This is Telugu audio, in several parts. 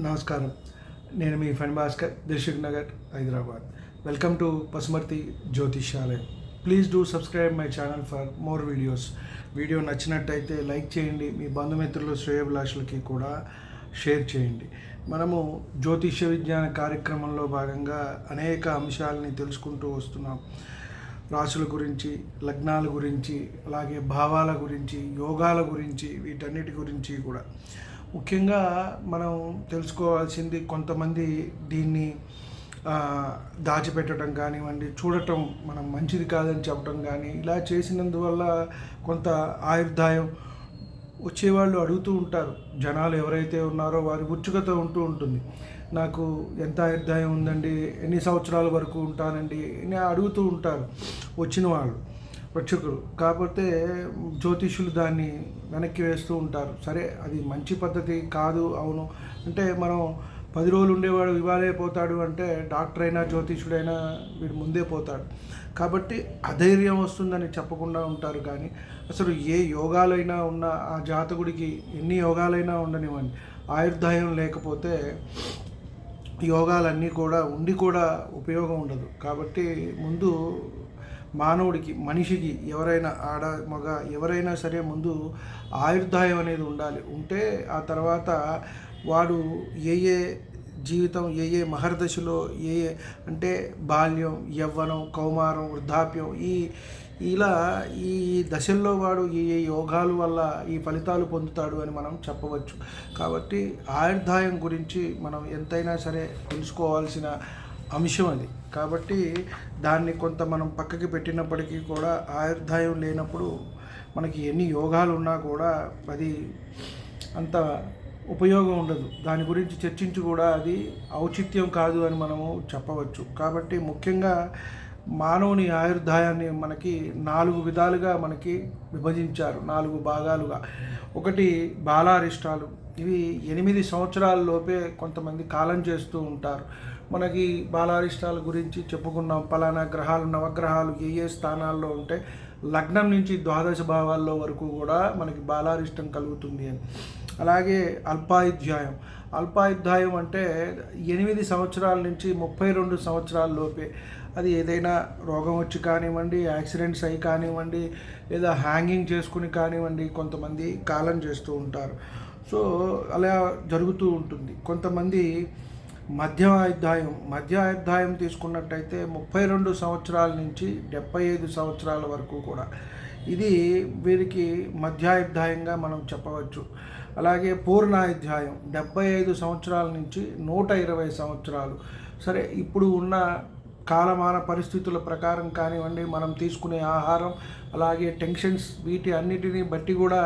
నమస్కారం. నేను మీ Phani Bhaskar Dilsukh Nagar Hyderabad. Welcome to Pasumarthi Jyotishyalayam. Please do subscribe my channel for more videos. Video నచ్చినట్టయితే లైక్ చేయండి. మీ బంధుమిత్రులు శ్రేయభిలాషులకి కూడా షేర్ చేయండి. మనము జ్యోతిష్య విజ్ఞాన కార్యక్రమంలో భాగంగా అనేక అంశాలని తెలుసుకుంటూ వస్తున్నాం. రాశుల గురించి లగ్నాల గురించి అలాగే భావాల గురించి యోగాల గురించి వీటన్నిటి గురించి కూడా. ముఖ్యంగా మనం తెలుసుకోవాల్సింది కొంతమంది దీన్ని దాచిపెట్టడం కానివ్వండి చూడటం మనం మంచిది కాదని చెప్పడం కానీ ఇలా చేసినందువల్ల కొంత ఆయుర్దాయం వచ్చేవాళ్ళు అడుగుతూ ఉంటారు. జనాలు ఎవరైతే ఉన్నారో వారి ఉత్సుకత ఉంటూ ఉంటుంది. నాకు ఎంత ఆయుర్దాయం ఉందండి ఎన్ని సంవత్సరాల వరకు ఉంటానండి అని అడుగుతూ ఉంటారు. వచ్చిన వాళ్ళు. వచ్చకులు కాకపోతే జ్యోతిష్యులు దాన్ని వెనక్కి వేస్తూ ఉంటారు. సరే అది మంచి పద్ధతి కాదు అవును. అంటే మనం పది రోజులు ఉండేవాడు ఇవాళే పోతాడు అంటే డాక్టర్ అయినా జ్యోతిష్యుడైనా వీడు ముందే పోతాడు. కాబట్టి అధైర్యం వస్తుందని చెప్పకుండా ఉంటారు కానీ అసలు ఏ యోగాలైనా ఉన్న ఆ జాతకుడికి ఎన్ని యోగాలైనా ఉండనివ్వండి. ఆయుర్దాయం లేకపోతే యోగాలన్నీ కూడా ఉండి కూడా ఉపయోగం ఉండదు. కాబట్టి ముందు మానవుడికి మనిషికి ఎవరైనా ఆడ మగ ఎవరైనా సరే ముందు ఆయుర్దాయం అనేది ఉండాలి. ఉంటే ఆ తర్వాత వాడు ఏ ఏ జీవితం ఏ ఏ మహర్దశలో ఏ ఏ అంటే బాల్యం యవ్వనం కౌమారం వృద్ధాప్యం ఈ ఇలా ఈ దశల్లో వాడు ఈ యోగాలు వల్ల ఈ ఫలితాలు పొందుతాడు అని మనం చెప్పవచ్చు. కాబట్టి ఆయుర్దాయం గురించి మనం ఎంతైనా సరే తెలుసుకోవాల్సిన అంశం అది. కాబట్టి దాన్ని కొంత మనం పక్కకి పెట్టినప్పటికీ కూడా ఆయుర్దాయం లేనప్పుడు మనకి ఎన్ని యోగాలు ఉన్నా కూడా అది అంత ఉపయోగం ఉండదు. దాని గురించి చర్చించి కూడా అది ఔచిత్యం కాదు అని మనము చెప్పవచ్చు. కాబట్టి ముఖ్యంగా మానవుని ఆయుర్దాయాన్ని మనకి నాలుగు విధాలుగా మనకి విభజించారు. నాలుగు భాగాలుగా. ఒకటి బాలారిష్టాలు. ఇవి ఎనిమిది సంవత్సరాల లోపే కొంతమంది కాలం చేస్తూ ఉంటారు. మనకి బాలారిష్టాల గురించి చెప్పుకున్నాం. పలానా గ్రహాలు నవగ్రహాలు ఏ ఏ స్థానాల్లో ఉంటే లగ్నం నుంచి ద్వాదశ భావాల్లో వరకు కూడా మనకి బాలారిష్టం కలుగుతుంది అని. అలాగే అల్పాయుధ్యాయం. అల్పాయుధ్యాయం అంటే ఎనిమిది సంవత్సరాల నుంచి ముప్పై రెండు సంవత్సరాల లోపే అది ఏదైనా రోగం వచ్చి కానివ్వండి యాక్సిడెంట్స్ అయి కానివ్వండి లేదా హ్యాంగింగ్ చేసుకుని కానివ్వండి కొంతమంది కాలం చేస్తూ ఉంటారు. సో అలా జరుగుతూ ఉంటుంది. కొంతమంది మధ్యాయుద్ధాయం మధ్యాయుద్ధాయం తీసుకున్నట్టయితే ముప్పై రెండు సంవత్సరాల నుంచి డెబ్బై ఐదు సంవత్సరాల వరకు కూడా. ఇది వీరికి మధ్యాధ్యాయంగా మనం చెప్పవచ్చు. అలాగే పూర్ణాధ్యాయం డెబ్బై ఐదు సంవత్సరాల నుంచి నూట ఇరవై సంవత్సరాలు. సరే ఇప్పుడు ఉన్న కాలమాన పరిస్థితుల ప్రకారం కానివ్వండి మనం తీసుకునే ఆహారం అలాగే టెన్షన్స్ వీటి అన్నిటిని బట్టి కూడా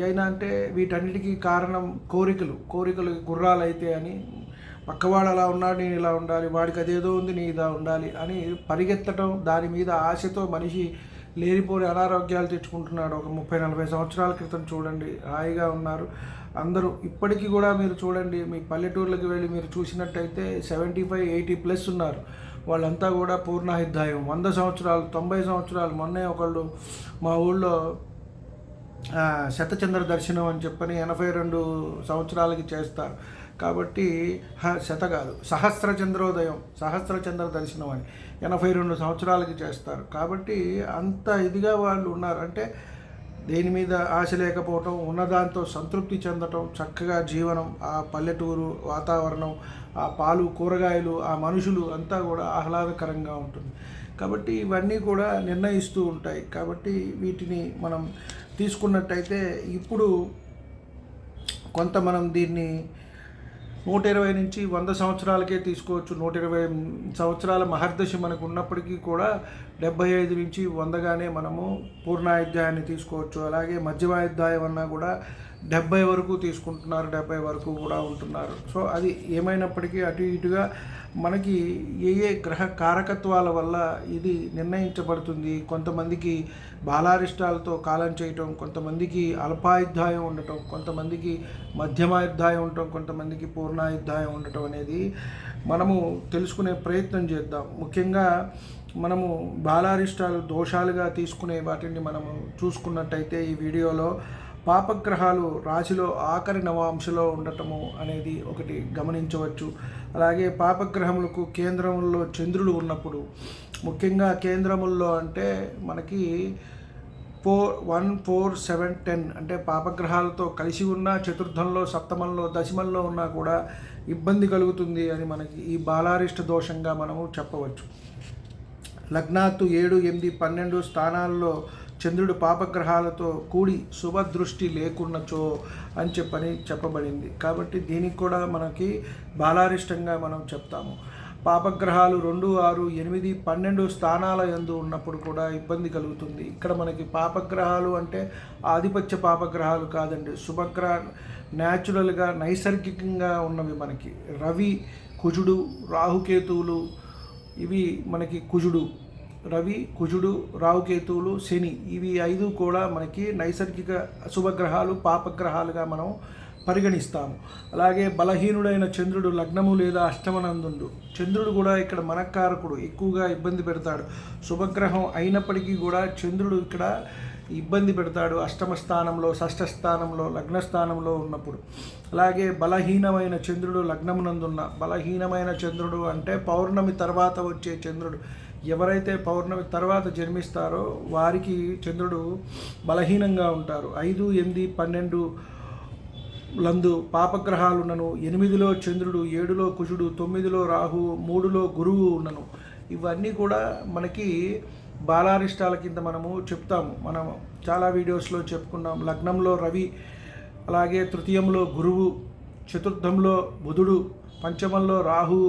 ఏమైనా అంటే వీటన్నిటికీ కారణం కోరికలు. కోరికలు గుర్రాలు అయితే అని పక్కవాడు అలా ఉన్నాడు నేను ఇలా ఉండాలి వాడికి అదేదో ఉంది నీ ఇలా ఉండాలి అని పరిగెత్తడం దాని మీద ఆశతో మనిషి లేనిపోని అనారోగ్యాలు తెచ్చుకుంటున్నాడు. ఒక ముప్పై నలభై సంవత్సరాల క్రితం చూడండి హాయిగా ఉన్నారు. అందరూ ఇప్పటికీ కూడా మీరు చూడండి మీ పల్లెటూర్లకు వెళ్ళి మీరు చూసినట్టయితే సెవెంటీ ఫైవ్ ఎయిటీ ప్లస్ ఉన్నారు. వాళ్ళంతా కూడా పూర్ణాహిద్దాయం. వంద సంవత్సరాలు తొంభై సంవత్సరాలు మొన్నే ఒకళ్ళు మా ఊళ్ళో శతచంద్ర దర్శనం అని చెప్పని ఎనభై రెండు సంవత్సరాలకి చేస్తారు. కాబట్టి హ- శత కాదు సహస్ర చంద్రోదయం సహస్ర చంద్ర దర్శనం అని. ఎనభై రెండు సంవత్సరాలకి చేస్తారు. కాబట్టి అంత ఇదిగా వాళ్ళు ఉన్నారు. అంటే దేని మీద ఆశ లేకపోవటం ఉన్నదాంతో సంతృప్తి చెందటం చక్కగా జీవనం ఆ పల్లెటూరు వాతావరణం ఆ పాలు కూరగాయలు ఆ మనుషులు అంతా కూడా ఆహ్లాదకరంగా ఉంటుంది. కాబట్టి ఇవన్నీ కూడా నిర్ణయిస్తూ ఉంటాయి. కాబట్టి వీటిని మనం తీసుకున్నట్టయితే ఇప్పుడు కొంత మనం దీన్ని నూట ఇరవై నుంచి వంద సంవత్సరాలకే తీసుకోవచ్చు. నూట ఇరవై సంవత్సరాల మహర్దశ మనకు ఉన్నప్పటికీ కూడా డెబ్బై ఐదు నుంచి వందగానే మనము పూర్ణాయుధ్యాయాన్ని తీసుకోవచ్చు. అలాగే మధ్యమాయుధ్యాయం అన్నా కూడా డెబ్బై వరకు తీసుకుంటున్నారు డెబ్బై వరకు కూడా ఉంటున్నారు. సో అది ఏమైనప్పటికీ అటు ఇటుగా మనకి ఏ ఏ గ్రహ కారకత్వాల వల్ల ఇది నిర్ణయించబడుతుంది కొంతమందికి బాలారిష్టాలతో కాలం చేయటం కొంతమందికి అల్పాయుద్ధాయం ఉండటం కొంతమందికి మధ్యమాయుద్ధాయం ఉండటం కొంతమందికి పూర్ణాయుద్ధాయం ఉండటం అనేది మనము తెలుసుకునే ప్రయత్నం చేద్దాం. ముఖ్యంగా మనము బాలారిష్టాలు దోషాలుగా తీసుకునే వాటిని మనము చూసుకున్నట్టయితే ఈ వీడియోలో పాపగ్రహాలు రాశిలో ఆఖరి నవాంశలో ఉండటము అనేది ఒకటి గమనించవచ్చు. అలాగే పాపగ్రహములకు కేంద్రముల్లో చంద్రుడు ఉన్నప్పుడు ముఖ్యంగా కేంద్రముల్లో అంటే మనకి four one four seven ten అంటే పాపగ్రహాలతో కలిసి ఉన్న చతుర్థంలో సప్తమంలో దశమంలో ఉన్నా కూడా ఇబ్బంది కలుగుతుంది అని మనకి ఈ బాలారిష్ట దోషంగా మనము చెప్పవచ్చు. లగ్నాత్తు ఏడు ఎనిమిది పన్నెండు స్థానాల్లో చంద్రుడు పాపగ్రహాలతో కూడి శుభదృష్టి లేకున్నచో అని చెప్పని చెప్పబడింది. కాబట్టి దీనికి కూడా మనకి బాలారిష్టంగా మనం చెప్తాము. పాపగ్రహాలు రెండు ఆరు ఎనిమిది పన్నెండు స్థానాల యందు ఉన్నప్పుడు కూడా ఇబ్బంది కలుగుతుంది. ఇక్కడ మనకి పాపగ్రహాలు అంటే ఆధిపత్య పాపగ్రహాలు కాదండి. శుభగ్రహ న్యాచురల్గా నైసర్గికంగా ఉన్నవి మనకి. రవి కుజుడు రాహుకేతువులు ఇవి మనకి కుజుడు. రవి కుజుడు రావుకేతువులు శని ఇవి ఐదు కూడా మనకి నైసర్గిక శుభగ్రహాలు పాపగ్రహాలుగా మనం పరిగణిస్తాము. అలాగే బలహీనుడైన చంద్రుడు లగ్నము లేదా అష్టమనందుండు. చంద్రుడు కూడా ఇక్కడ మనకారకుడు ఎక్కువగా ఇబ్బంది పెడతాడు. శుభగ్రహం అయినప్పటికీ కూడా చంద్రుడు ఇక్కడ ఇబ్బంది పెడతాడు అష్టమ స్థానంలో షష్ఠ స్థానంలో లగ్న స్థానంలో ఉన్నప్పుడు. అలాగే బలహీనమైన చంద్రుడు లగ్నమునందున్న బలహీనమైన చంద్రుడు అంటే పౌర్ణమి తర్వాత వచ్చే చంద్రుడు. ఎవరైతే పౌర్ణమి తర్వాత జన్మిస్తారో వారికి చంద్రుడు బలహీనంగా ఉంటారు. ఐదు ఎనిమిది పన్నెండు లందు పాపగ్రహాలున్నను ఎనిమిదిలో చంద్రుడు ఏడులో కుజుడు తొమ్మిదిలో రాహు మూడులో గురువు ఉన్నను. ఇవన్నీ కూడా మనకి బాలారిష్టాల కింద మనము చెప్తాము. మనం చాలా వీడియోస్లో చెప్పుకున్నాం. లగ్నంలో రవి అలాగే తృతీయంలో గురువు చతుర్థంలో బుధుడు పంచమంలో రాహు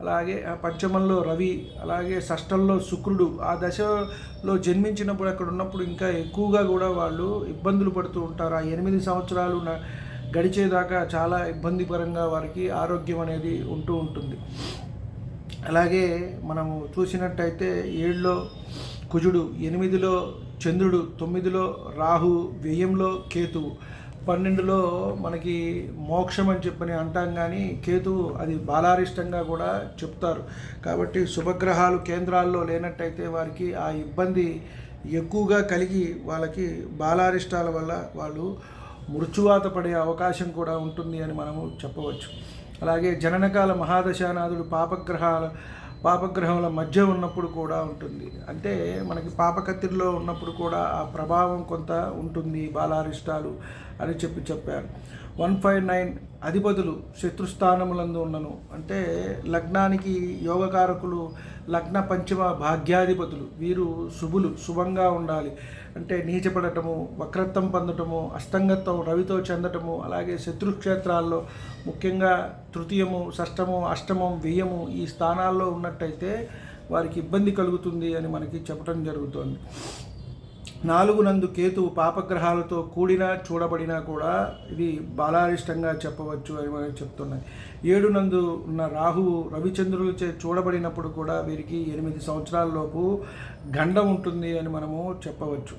అలాగే పంచమంలో రవి అలాగే షష్టంలో శుక్రుడు. ఆ దశలో జన్మించినప్పుడు అక్కడ ఉన్నప్పుడు ఇంకా ఎక్కువగా కూడా వాళ్ళు ఇబ్బందులు పడుతూ ఉంటారు. ఆ ఎనిమిది సంవత్సరాలు గడిచేదాకా చాలా ఇబ్బందికరంగా వారికి ఆరోగ్యం అనేది ఉంటూ ఉంటుంది. అలాగే మనము చూసినట్టయితే ఏడులో కుజుడు ఎనిమిదిలో చంద్రుడు తొమ్మిదిలో రాహు వ్యయంలో కేతువు. పన్నెండులో మనకి మోక్షం అని చెప్పని అంటాం కానీ కేతు అది బాలారిష్టంగా కూడా చెప్తారు. కాబట్టి శుభగ్రహాలు కేంద్రాల్లో లేనట్టయితే వారికి ఆ ఇబ్బంది ఎక్కువగా కలిగి వాళ్ళకి బాలారిష్టాల వల్ల వాళ్ళు మృత్యువాత పడే అవకాశం కూడా ఉంటుంది అని మనము చెప్పవచ్చు. అలాగే జననకాల మహాదశానాథుడు పాపగ్రహాల పాపగ్రహముల మధ్య ఉన్నప్పుడు కూడా ఉంటుంది. అంటే మనకి పాపకత్తిరిలో ఉన్నప్పుడు కూడా ఆ ప్రభావం కొంత ఉంటుంది బాలారిష్టాలు అని చెప్పి చెప్పారు. వన్ ఫైవ్ నైన్ అధిపతులు శత్రుస్థానములందు ఉన్నను. అంటే లగ్నానికి యోగకారకులు లగ్న పంచమ భాగ్యాధిపతులు. వీరు శుభులు శుభంగా ఉండాలి. అంటే నీచపడటము వక్రత్వం పొందటము అస్తంగత్వం రవితో చెందటము అలాగే శత్రుక్షేత్రాల్లో ముఖ్యంగా తృతీయము షష్టము అష్టమం వ్యయము ఈ స్థానాల్లో ఉన్నట్టయితే వారికి ఇబ్బంది కలుగుతుంది అని మనకి చెప్పడం జరుగుతుంది. నాలుగు నందు కేతువు పాపగ్రహాలతో కూడిన చూడబడినా కూడా ఇది బాలారిష్టంగా చెప్పవచ్చు అని మనం చెప్తున్నాయి ఏడు నందు ఉన్న రాహువు రవిచంద్రులచే చూడబడినప్పుడు కూడా వీరికి ఎనిమిది సంవత్సరాల లోపు గండం ఉంటుంది అని మనము చెప్పవచ్చు.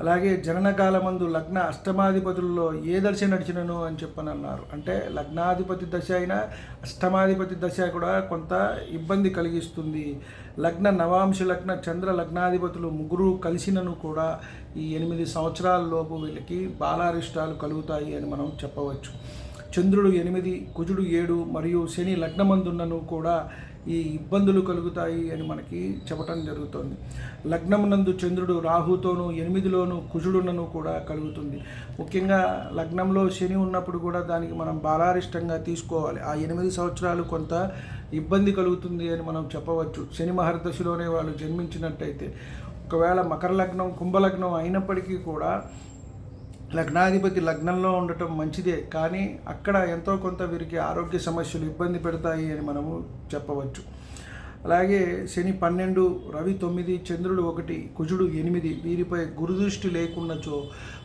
అలాగే జననకాలమందు లగ్న అష్టమాధిపతుల్లో ఏ దశ నడిచినను అని చెప్పని అన్నారు అంటే లగ్నాధిపతి దశ అయినా అష్టమాధిపతి దశ కూడా కొంత ఇబ్బంది కలిగిస్తుంది. లగ్న నవాంశ లగ్న చంద్ర లగ్నాధిపతులు ముగ్గురు కలిసినను కూడా ఈ ఎనిమిది సంవత్సరాల లోపు వీళ్ళకి బాలారిష్టాలు కలుగుతాయి అని మనం చెప్పవచ్చు. చంద్రుడు ఎనిమిది కుజుడు ఏడు మరియు శని లగ్నమందున్నను కూడా ఈ ఇబ్బందులు కలుగుతాయి అని మనకి చెప్పటం జరుగుతుంది. లగ్నమునందు చంద్రుడు రాహుతోనూ ఎనిమిదిలోను కుజుడునను కూడా కలుగుతుంది. ముఖ్యంగా లగ్నంలో శని ఉన్నప్పుడు కూడా దానికి మనం బాలారిష్టంగా తీసుకోవాలి. ఆ ఎనిమిది సంవత్సరాలు కొంత ఇబ్బంది కలుగుతుంది అని మనం చెప్పవచ్చు. శని మహర్దశలోనే వాళ్ళు జన్మించినట్టయితే ఒకవేళ మకర లగ్నం కుంభలగ్నం అయినప్పటికీ కూడా లగ్నాధిపతి లగ్నంలో ఉండటం మంచిదే కానీ అక్కడ ఎంతో కొంత వీరికి ఆరోగ్య సమస్యలు ఇబ్బంది పెడతాయి అని మనము చెప్పవచ్చు. అలాగే శని పన్నెండు రవి తొమ్మిది చంద్రుడు ఒకటి కుజుడు ఎనిమిది వీరిపై గురుదృష్టి లేకున్నచో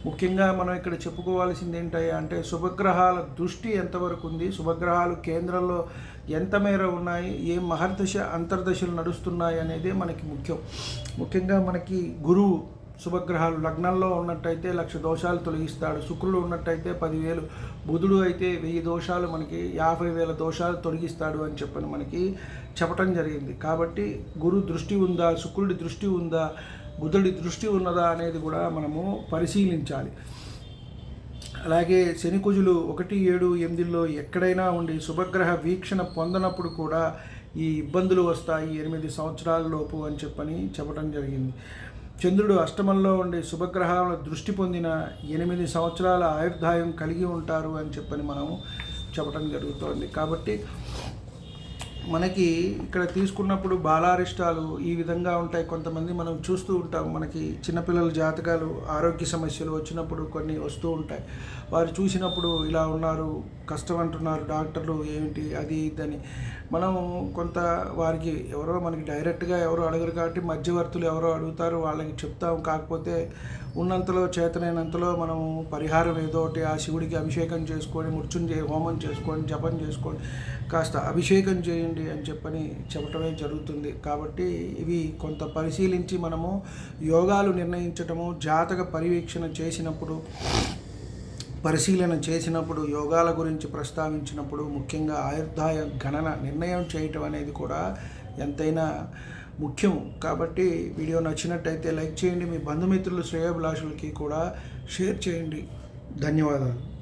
ముఖ్యంగా మనం ఇక్కడ చెప్పుకోవాల్సింది ఏంటి అంటే శుభగ్రహాల దృష్టి ఎంతవరకు ఉంది? శుభగ్రహాలు కేంద్రంలో ఎంత మేర ఉన్నాయి? ఏ మహర్దశ అంతర్దశలు నడుస్తున్నాయి అనేది మనకి ముఖ్యం. ముఖ్యంగా మనకి గురువు శుభగ్రహాలు. లగ్నంలో ఉన్నట్టయితే లక్ష దోషాలు తొలగిస్తాడు. శుక్రుడు ఉన్నట్టయితే పదివేలు. బుధుడు అయితే వెయ్యి దోషాలు మనకి యాభై వేల దోషాలు తొలగిస్తాడు అని చెప్పని మనకి చెప్పటం జరిగింది. కాబట్టి గురు దృష్టి ఉందా శుక్రుడి దృష్టి ఉందా బుధుడి దృష్టి ఉన్నదా అనేది కూడా మనము పరిశీలించాలి. అలాగే శనికుజులు ఒకటి ఏడు ఎనిమిదిలో ఎక్కడైనా ఉండి శుభగ్రహ వీక్షణ పొందనప్పుడు కూడా ఈ ఇబ్బందులు వస్తాయి ఎనిమిది సంవత్సరాల లోపు అని చెప్పని చెప్పడం జరిగింది. చంద్రుడు అష్టమంలో ఉండే శుభగ్రహాల దృష్టి పొందిన ఎనిమిది సంవత్సరాల ఆయుర్దాయం కలిగి ఉంటారు అని చెప్పని మనము చెప్పడం జరుగుతోంది. కాబట్టి మనకి ఇక్కడ తీసుకున్నప్పుడు బాలారిష్టాలు ఈ విధంగా ఉంటాయి. కొంతమంది మనం చూస్తూ ఉంటాం. మనకి చిన్నపిల్లల జాతకాలు ఆరోగ్య సమస్యలు వచ్చినప్పుడు కొన్ని వస్తూ ఉంటాయి. వారు చూసినప్పుడు ఇలా ఉన్నారు కష్టం అంటున్నారు డాక్టర్లు ఏమిటి అది ఇదని మనం కొంత వారికి ఎవరో మనకి డైరెక్ట్గా ఎవరో అడగరు కాబట్టి మధ్యవర్తులు ఎవరో అడుగుతారు వాళ్ళకి చెప్తాం. కాకపోతే ఉన్నంతలో చేతనైనంతలో మనం పరిహారం ఏదో ఒకటి ఆ శివుడికి అభిషేకం చేసుకొని మృత్యుంజయ హోమం చేసుకొని జపం చేసుకొని కాస్త అభిషేకం చేయండి అని చెప్పని చెప్పటమే జరుగుతుంది. కాబట్టి ఇవి కొంత పరిశీలించి మనము యోగాలు నిర్ణయించటము జాతక పర్యవేక్షణ చేసినప్పుడు పరిశీలన చేసినప్పుడు యోగాల గురించి ప్రస్తావించినప్పుడు ముఖ్యంగా ఆయుర్దాయ గణన నిర్ణయం చేయటం అనేది కూడా ఎంతైనా ముఖ్యం. కాబట్టి వీడియో నచ్చినట్టయితే లైక్ చేయండి. మీ బంధుమిత్రులు శ్రేయోభిలాషులకి కూడా షేర్ చేయండి. ధన్యవాదాలు.